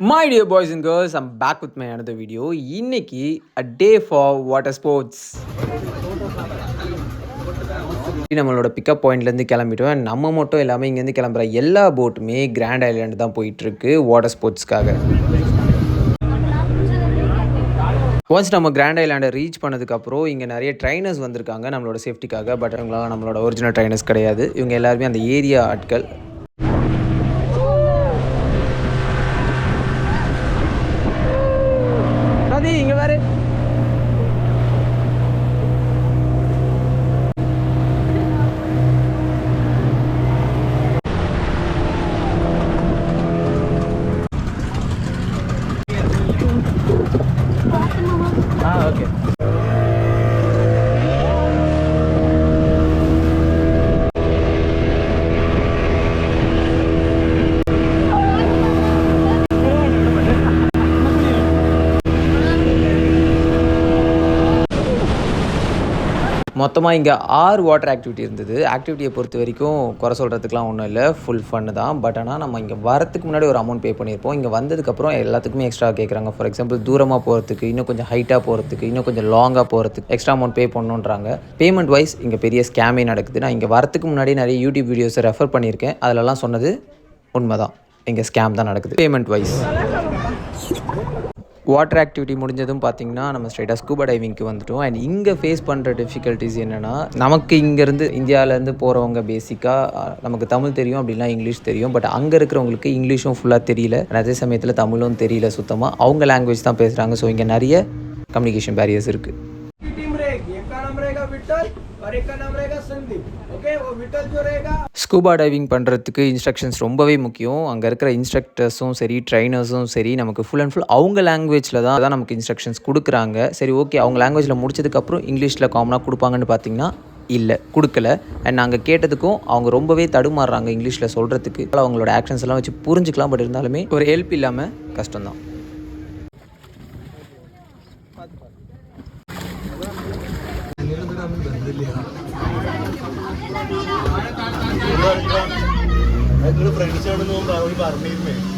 My dear boys and girls I'm back with my அடுத்த video இன்னைக்கு a day for water sports நம்மளோட pickup பாயிண்ட்லேருந்து கிளம்பிட்டோம். நம்ம மட்டும் இல்லாமல் இங்கேருந்து கிளம்புற எல்லா போட்டுமே கிராண்ட் ஐலாண்டு தான் போயிட்டுருக்கு வாட்டர் ஸ்போர்ட்ஸ்க்காக ஒன்ஸ் நம்ம கிராண்ட் ஐலாண்டை ரீச் பண்ணதுக்கப்புறம் இங்கே நிறைய ட்ரைனர்ஸ் வந்திருக்காங்க நம்மளோட சேஃப்டிக்காக பட் அவங்களாம் நம்மளோட ஒரிஜினல் ட்ரைனர்ஸ் கிடையாது. இவங்க எல்லாருமே அந்த ஏரியா ஆட்கள் ரதி இங்க வேறு ஆ ஓகே மொத்தமாக இங்கே ஆறு வாட்டர் ஆக்டிவிட்டி இருந்தது. ஆக்டிவிட்டியை பொறுத்த வரைக்கும் குறை சொல்கிறதுக்குலாம் ஒன்றும் இல்லை. ஃபுல் ஃபன்னு தான். பட் ஆனால் நம்ம இங்கே வரத்துக்கு முன்னாடி ஒரு அமௌண்ட் பே பண்ணியிருப்போம். இங்கே வந்ததுக்கப்புறம் எல்லாத்துக்குமே எக்ஸ்ட்ரா கேட்குறாங்க ஃபார் எக்ஸாம்பிள் தூரமாக போகிறதுக்கு இன்னும் கொஞ்சம் ஹைட்டாக போகிறதுக்கு இன்னும் கொஞ்சம் லாங்காக போகிறதுக்கு எக்ஸ்ட்ரா அமௌண்ட் பே பண்ணணுன்றாங்க பேமெண்ட் வைஸ் இங்கே பெரிய ஸ்கேமே நடக்குது. நான் இங்கே வரத்துக்கு முன்னாடி நிறைய யூடியூப் வீடியோஸை ரெஃபர் பண்ணியிருக்கேன். அதிலலாம் சொன்னது உண்மை தான் இங்கே ஸ்கேம் தான் நடக்குது. பேமெண்ட் வைஸ் வாட்டர் ஆக்டிவிட்டி முடிஞ்சதும் பார்த்தீங்கன்னா நம்ம ஸ்ட்ரைட்டாக ஸ்கூபா டைவிங்க்கு வந்துட்டோம். அண்ட் இங்கே ஃபேஸ் பண்ணுற டிஃபிகல்ட்டிஸ் என்னென்னா நமக்கு இங்கேருந்து இந்தியாவிலேருந்து போகிறவங்க பேசிக்காக நமக்கு தமிழ் தெரியும் அப்படின்னா இங்கிலீஷ் தெரியும். பட் அங்கே இருக்கிறவங்களுக்கு இங்கிலீஷும் ஃபுல்லாக தெரியல. அதே சமயத்தில் தமிழும் தெரியல சுத்தமாக அவங்க லாங்குவேஜ் தான் பேசுகிறாங்க ஸோ இங்கே நிறைய கம்யூனிகேஷன் பேரியர்ஸ் இருக்குது ஸ்கூபா டைவிங் பண்ணுறதுக்கு இன்ஸ்ட்ரக்ஷன்ஸ் ரொம்பவே முக்கியம். அங்கே இருக்கிற இன்ஸ்ட்ரக்டர்ஸும் சரி ட்ரைனர்ஸும் சரி நமக்கு ஃபுல் அண்ட் ஃபுல் அவங்க லாங்குவேஜில் தான் தான் நமக்கு இன்ஸ்ட்ரக்ஷன்ஸ் கொடுக்குறாங்க. சரி ஓகே அவங்க லாங்குவேஜில் முடிச்சதுக்கப்புறம் இங்கிலீஷில் காமனாக கொடுப்பாங்கன்னு பார்த்தீங்கன்னா இல்லை கொடுக்கல. அண்ட் நாங்கள் கேட்டதுக்கும் அவங்க ரொம்பவே தடுமாறுறாங்க இங்கிலீஷில் சொல்கிறதுக்கு அவங்களோட ஆக்ஷன்ஸ் எல்லாம் வச்சு புரிஞ்சுக்கலாம் பட் இருந்தாலுமே ஒரு ஹெல்ப் இல்லாமல் கஷ்டம்தான். இல்லையா ഫ്രണ്ട്സ് ആണെന്ന് പറഞ്ഞിരുന്നേ.